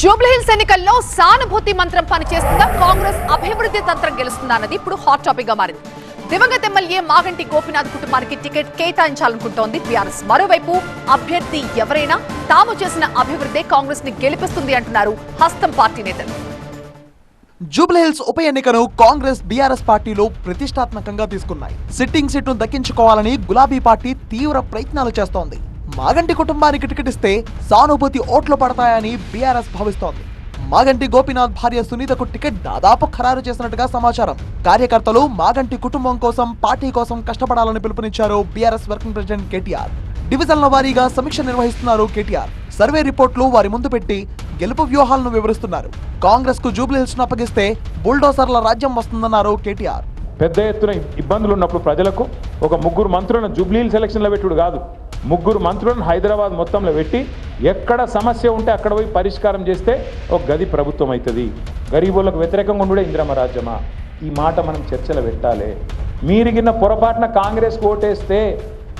జూబ్లీహిల్స్ ఎన్నికల్లో సానుభూతి మంత్రం పనిచేస్తుందా? కాంగ్రెస్ అభివృద్ధి తంత్రం గెలుస్తుందా అన్నది ఇప్పుడు హాట్ టాపిక్గా మారింది. దివంగత ఎమ్మెల్యే మాగంటి గోపినాథ్ కుటుంబానికి టికెట్ కేటాయించాలనుకుంటోంది బీఆర్ఎస్. మరోవైపు అభ్యర్థి ఎవరైనా తాము చేసిన అభివృద్ధి కాంగ్రెస్ని గెలిపిస్తుంది అంటున్నారు హస్తం పార్టీ నేతలు. జూబ్లీహిల్స్ ఉప ఎన్నికను కాంగ్రెస్ బీఆర్ఎస్ పార్టీలు ప్రతిష్టాత్మకంగా తీసుకున్నాయి. సిట్టింగ్ సీట్ను దక్కించుకోవాలని గులాబీ పార్టీ తీవ్ర ప్రయత్నాలు చేస్తోంది. మాగంటి కుటుంబానికి టికెట్ ఇస్తే సానుభూతి ఓట్లు పడతాయని బీఆర్ఎస్ భావిస్తోంది. మాగంటి గోపీనాథ్ భార్య సునీతకు టికెట్ దాదాపు ఖరారు చేసినట్టుగా సమాచారం. కార్యకర్తలు మాగంటి కుటుంబం కోసం పార్టీ కోసం కష్టపడాలని పిలుపునిచ్చారు బీఆర్ఎస్ వర్కింగ్ ప్రెసిడెంట్ కేటీఆర్. డివిజన్ల వారీగా సమీక్ష నిర్వహిస్తున్నారు కేటీఆర్. సర్వే రిపోర్ట్లు వారి ముందు పెట్టి గెలుపు వ్యూహాలను వివరిస్తున్నారు. కాంగ్రెస్కు జూబ్లీహిల్స్ అప్పగిస్తే బుల్డోసర్ల రాజ్యం వస్తుందన్నారు కేటీఆర్. పెద్ద ఎత్తున ఇబ్బందులు ఉన్నప్పుడు ప్రజలకు ఒక ముగ్గురు మంత్రులను జూబ్లీహిల్స్ ఎలక్షన్లో పెట్టుడు కాదు. ముగ్గురు మంత్రులను హైదరాబాద్ మొత్తంలో పెట్టి ఎక్కడ సమస్య ఉంటే అక్కడ పోయి పరిష్కారం చేస్తే ఒక గది ప్రభుత్వం అవుతుంది. గరీబులకు వ్యతిరేకంగా ఉండే ఇంద్రమ రాజ్యమా? ఈ మాట మనం చర్చలో పెట్టాలి. మీరిగిన పొరపాటున కాంగ్రెస్ ఓటేస్తే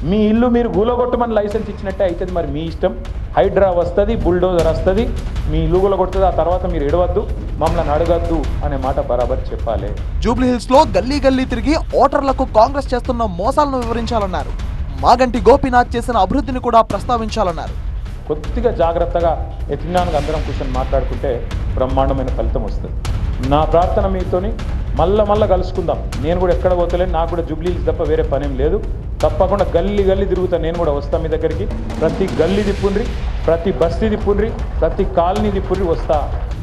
మీ ఇల్లు మీరు గూలగొట్టమని లైసెన్స్ ఇచ్చినట్టే అవుతుంది మరి మీ ఇష్టం. హైడ్రా వస్తుంది బుల్డోజర్ వస్తుంది. మీ ఇల్లు గూలగొడుతుంది ఆ తర్వాత మీరు ఎడవద్దు మమ్మల్ని అడగద్దు అనే మాట బరాబర్ చెప్పాలి. జూబ్లీహిల్స్లో గల్లీ గల్లీ తిరిగి ఓటర్లకు కాంగ్రెస్ చేస్తున్న మోసాలను వివరించాలన్నారు. మాగంటి గోపీనాథ్ చేసిన అభివృద్ధిని కూడా ప్రస్తావించాలన్నారు. కొద్దిగా జాగ్రత్తగా ఎత్తినానికి అందరం కూర్చొని మాట్లాడుకుంటే బ్రహ్మాండమైన ఫలితం వస్తుంది. నా ప్రార్థన మీతోని మళ్ళా మళ్ళా కలుసుకుందాం. నేను కూడా ఎక్కడ పోతలేను నాకు కూడా జూబ్లీస్ తప్ప వేరే పనేం లేదు. తప్పకుండా గల్లీ గల్లీ తిరుగుతా నేను కూడా వస్తా మీ దగ్గరికి. ప్రతి గల్లీ తిప్పుండ్రి ప్రతి బస్తీ తిప్పుండ్రి ప్రతి కాలనీ తిప్పుండ్రి వస్తా.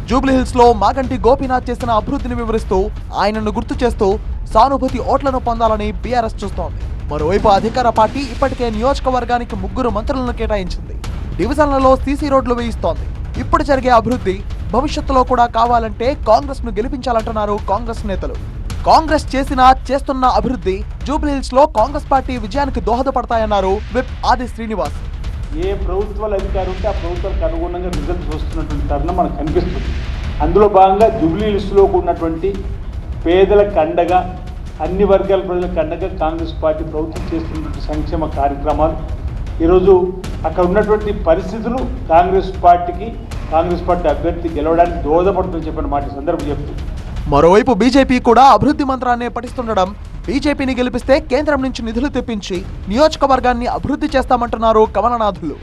జూబ్లీహిల్స్లో మాగంటి గోపీనాథ్ చేసిన అభివృద్ధిని వివరిస్తూ ఆయనను గుర్తు చేస్తూ సానుభూతి ఓట్లను పొందాలని బీఆర్ఎస్ చూస్తోంది. మరోవైపు అధికార పార్టీ ఇప్పటికే నియోజకవర్గానికి ముగ్గురు మంత్రులను కేటాయించింది. డివిజన్లలో సీసీ రోడ్లు వేయిస్తోంది. ఇప్పుడు జరిగే అభివృద్ధి భవిష్యత్తులో కూడా కావాలంటే కాంగ్రెస్ను గెలిపించాలంటున్నారు కాంగ్రెస్ నేతలు. కాంగ్రెస్ చేసిన చేస్తున్న అభివృద్ధి జూబ్లీహిల్స్లో కాంగ్రెస్ పార్టీ విజయానికి దోహదపడతాయన్నారు విప్ ఆది శ్రీనివాస్. ఏ ప్రభుత్వాలు అధికారం ఉంటే ఆ ప్రభుత్వాలకు అనుగుణంగా రిజల్ట్స్ వస్తున్నటువంటి తరుణం మనకు కనిపిస్తుంది. అందులో భాగంగా జూబ్లీ లిస్టులో ఉన్నటువంటి పేదలకు అండగా అన్ని వర్గాల ప్రజలకు అండగా కాంగ్రెస్ పార్టీ ప్రభుత్వం చేస్తున్నటువంటి సంక్షేమ కార్యక్రమాలు. ఈరోజు అక్కడ ఉన్నటువంటి పరిస్థితులు కాంగ్రెస్ పార్టీకి కాంగ్రెస్ పార్టీ అభ్యర్థి గెలవడానికి దోహదపడుతుందని చెప్పిన మాట సందర్భం చెప్తూ. మరోవైపు బీజేపీ కూడా అభివృద్ధి మంత్రాన్ని పఠిస్తుండడం బీజేపీని గెలిపిస్తే కేంద్రం నుంచి నిధులు తెప్పించి నియోజకవర్గాన్ని అభివృద్ధి చేస్తామంటున్నారు కమలనాథులు.